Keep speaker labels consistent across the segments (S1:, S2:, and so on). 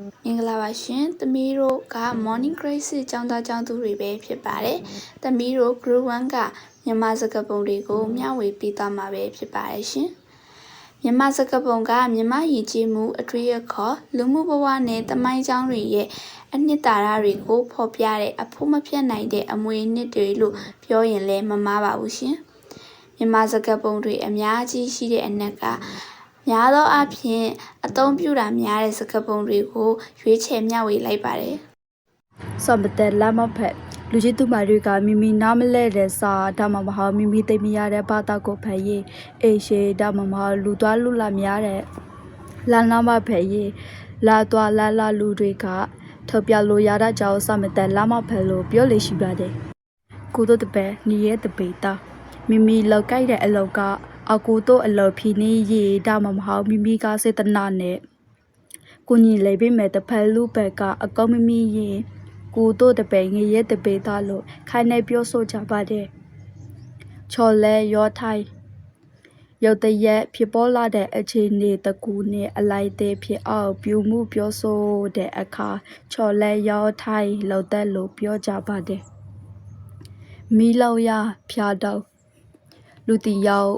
S1: မင်္ဂလာပါရှင်။သမီးတို့က Morning Grace ကျောင်းသားကျောင်းသူတွေပဲဖြစ်ပါတယ်။သမီးတို့ Group 1ကမြန်မာစကားပုံတွေကိုမျှဝေပေးသွားမှာပဲဖြစ်ပါတယ်ရှင်။မြန်မာစကားပုံကမြန်မာရည်ကြီးမှုအထွေအခေါ်လူမှုဘဝနဲ့တမိုင်းကြောင်းတွေရဲ့အနှစ်သာရတွေကိုဖော်ပြတဲ့အဖို့မပြတ်နိုင်တဲ့အမွေအနှစ်တွေလို့ပြောရင်လည်းမမှားပါဘူးရှင်။မြန်မာစကားပုံတွေအများကြီးရှိတဲ့အနက်က များသောအားဖြင့်အသုံးပြုတာများတဲ့စကားပုံတွေကို ရွေးချယ်မျှဝေလိုက်ပါတယ်
S2: စောမတဲ့လမ်းမဖက်လူကြီးသူမတွေကမိမိနားမလဲတဲ့စာဒါမှမဟုတ်မိမိသိမရတဲ့ဘာသာကိုဖတ်ရေးအေရှေဒါမှမဟုတ်လူသွားလူလာများတဲ့လမ်းနာမဖက်ရေးလာသွားလာလာလူတွေကထုတ်ပြလို့ရတာကြောင့်စောမတဲ့လမ်းမဖက်လို့ပြောလို့ရှိပါတယ်ကိုတို့တပည့်ညီရဲ့တပေတာမိမိလောက်ကြိုက်တဲ့အလောက်က အကူတို့အလောက်ဖြီနေရေးဒါမှမဟုတ်မိမိကစေတနာနဲ့ကိုညီလေးပေးမဲ့တဖက်လူဘက်ကအကောင်းမမီရင်ကိုတို့တပိန်ငရဲတပေသားလို့ခိုင်နေပြောဆိုကြပါတယ်ချော်လဲရောထိုင်းရုတ်တရက်ဖြစ်ပေါ်လာတဲ့အခြေအနေတကူနဲ့အလိုက်သေးဖြစ်အောင်ပြုမှုပြောဆိုတဲ့အခါချော်လဲရောထိုင်းလောက်သက်လို့ပြောကြပါတယ်မီလောက်ရဖျားတော့လူတီရောက်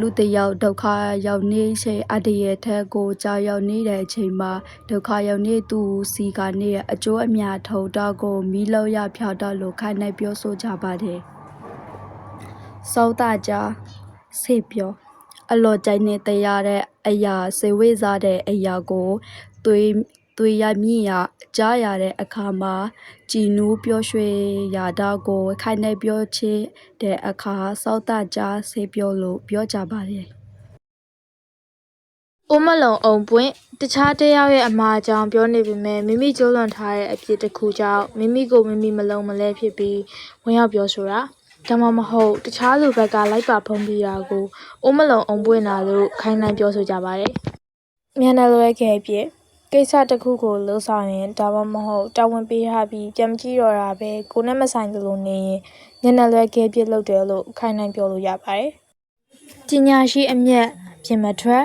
S2: လူတစ်ယောက်ဒုက္ခရောက်နေချိန်အတ္တရဲ့ထက်ကိုကြာရောက်နေတဲ့အချိန်မှာဒုက္ခရောက်နေသူစီကနေအကျိုးအမြတ်ထုတ်တော့ကိုမီးလောက်ရဖြောက်တော့လို့ခိုင်နေပြောဆိုကြပါတယ်။စောတာကြဆေးပြောအလော်ကြိုင်နေတရားတဲ့အရာစေဝေးစားတဲ့အရာကိုသွေး သွေးရမြင့်ရကြားရတဲ့အခါမှာ ကြည်နူးပြောရွှေရတာကို ခိုင်နေပြောချေတဲ့အခါ စောတာကြဆေးပြောလို့ ပြောကြပါတယ်
S3: အိုးမလုံအောင်ပွင့် တခြားတစ်ယောက်ရဲ့အမှားကြောင့်ပြောနေပေမဲ့မိမိကျိုးလွန်ထားတဲ့အဖြစ်တစ်ခုကြောင့် မိမိကိုမိမိ မလုံမလဲဖြစ်ပြီး ဝင်ရောက်ပြောဆိုတာ ဒါမှမဟုတ် တခြားလူဘက်က လိုက်ပါဖုံးပြီးတာကို အိုးမလုံအောင်ပွင့်တာလို့ ခိုင်းနိုင်ပြောဆိုကြပါတယ်။မြန်တယ်လွဲခဲ့ပြ ကိစ္စတစ်ခုကိုလှုပ်ဆောင်ရင် ဒါမှမဟုတ် တာဝန်ပေးထားပြီး ပြန်မကြည့်တော့တာပဲ ကိုနဲ့မဆိုင်သလိုနေရင်ညနေလွဲခဲ့ပြလုပ်တယ်လို့ခိုင်းနိုင်ပြောလို့ရပါတယ်။ပညာရှိအမျက်ပြင်မထွက်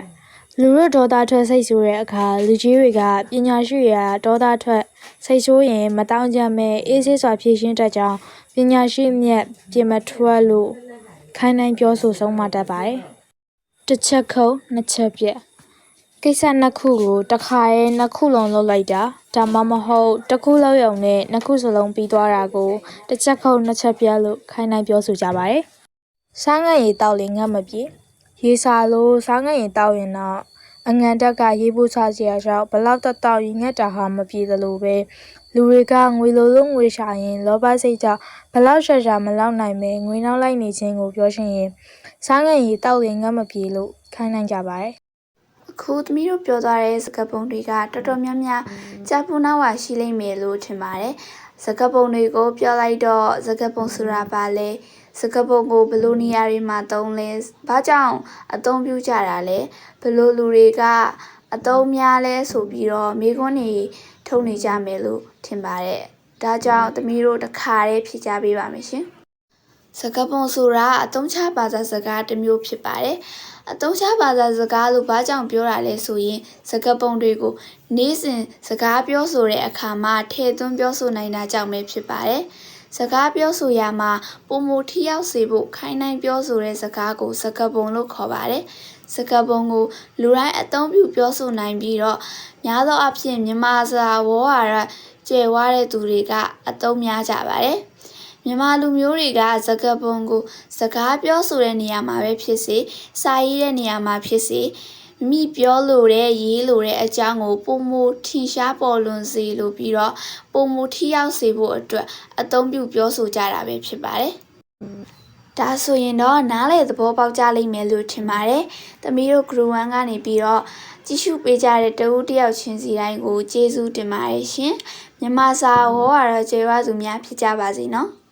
S3: လူတို့ဒေါသထွက်စိတ်ဆိုးတဲ့အခါ လူကြီးတွေက ပညာရှိတွေက ဒေါသထွက်စိတ်ဆိုးရင်မတောင်းကြမဲ့အေးဆေးစွာဖြည့်ရှင်းတတ်ကြောင်း ပညာရှိမြတ်ပြင်မထွက်လို့ ခိုင်းနိုင်ပြောဆိုဆုံးမတတ်ပါတယ်။တစ်ချက်ခုံနှစ်ချက်ပြက် ကိစ္စနှစ်ခုကိုတစ်ခါရဲနှစ်ခုလုံးလုပ်လိုက်တာဒါမှမဟုတ်တစ်ခုလုံးရုံနဲ့နှစ်ခုစလုံးပြီးသွားတာကိုတစ်ချက်ခုံနှစ်ချက်ပြက်လို့ခိုင်းနိုင်ပြောဆိုကြပါတယ်။စားငတ်ရည်တောက်လေငတ်မပြေရေစာလို့စားငတ်ရင်တောက်ရင်တော့အငံတက်ကရေပူစားစရာကြောင့်ဘလောက်တက်တောက်ရင်ငတ်တာဟာမပြေသလိုပဲလူတွေကငွေလိုလို့ငွေရှာရင်လောဘစိတ်ကြောင့်ဘလောက်ရှာရှာမလောက်နိုင်ပဲငွေနောက်လိုက်နေခြင်းကိုပြောရှင်ရင်စားငတ်ရင်တောက်ရင်ငတ်မပြေလို့ခိုင်းနိုင်ကြပါတယ်
S1: အခုသမီးတို့ပြောသွားတဲ့စကားပုံတွေကတော်တော်များများကြားပူနာဝါရှိလိမ့်မယ်လို့ထင်ပါတယ်။စကားပုံတွေကိုပြောလိုက်တော့စကားပုံဆိုတာပါလဲစကားပုံကိုဘယ်လိုနေရာတွေမှာသုံးလဲ။ဘာကြောင့်အသုံးပြုကြတာလဲ။ဘယ်လိုလူတွေကအသုံးများလဲဆိုပြီးတော့မိခွန်းတွေထုတ်နေကြမယ်လို့ထင်ပါတယ်။ဒါကြောင့်သမီးတို့တစ်ခါတည်းဖြေကြပေးပါမယ်ရှင်။ စကားပုံဆိုတာအသုံးချဘာသာစကားတစ်မျိုးဖြစ်ပါတယ်။အသုံးချဘာသာစကားလို့ဘာကြောင့်ပြောတာလဲဆိုရင်စကားပုံတွေကိုနေ့စဉ်စကားပြောဆိုတဲ့အခါမှာထည့်သွင်းပြောဆိုနိုင်တာကြောင့်ပဲဖြစ်ပါတယ်။စကားပြောဆိုရမှာပုံမထိရောက်စေဖို့ခိုင်းနိုင်ပြောဆိုတဲ့စကားကိုစကားပုံလို့ခေါ်ပါတယ်။စကားပုံကိုလူတိုင်းအသုံးပြုပြောဆိုနိုင်ပြီးတော့များသောအားဖြင့်မြန်မာစာဝေါ်ဟာရကျယ်ဝတဲ့သူတွေကအသုံးများကြပါတယ်။ မြန်မာလူမျိုးတွေကစကားပုံကိုစကားပြောဆိုတဲ့နေရာမှာပဲဖြစ်စေစာရေးတဲ့နေရာမှာဖြစ်စေမိမိပြောလိုတဲ့ရေးလိုတဲ့အကြောင်းကိုပုံမထင်ရှားပေါ်လွင်စေလိုပြီးတော့ပုံမထိရောက်စေဖို့အတွက်အသုံးပြုပြောဆိုကြတာပဲဖြစ်ပါတယ်။ဒါဆိုရင်တော့နားလေသဘောပေါက်ကြလိမ့်မယ်လို့ထင်ပါတယ်။သမီးတို့ group 1ကနေပြီးတော့ကြည့်ရှုပေးကြတဲ့တဦးတစ်ယောက်ချင်းစီတိုင်းကိုကျေးဇူးတင်ပါတယ်ရှင်။မြန်မာစာဟောရတော့ကျေးဇူးသူများဖြစ်ကြပါစေနော်။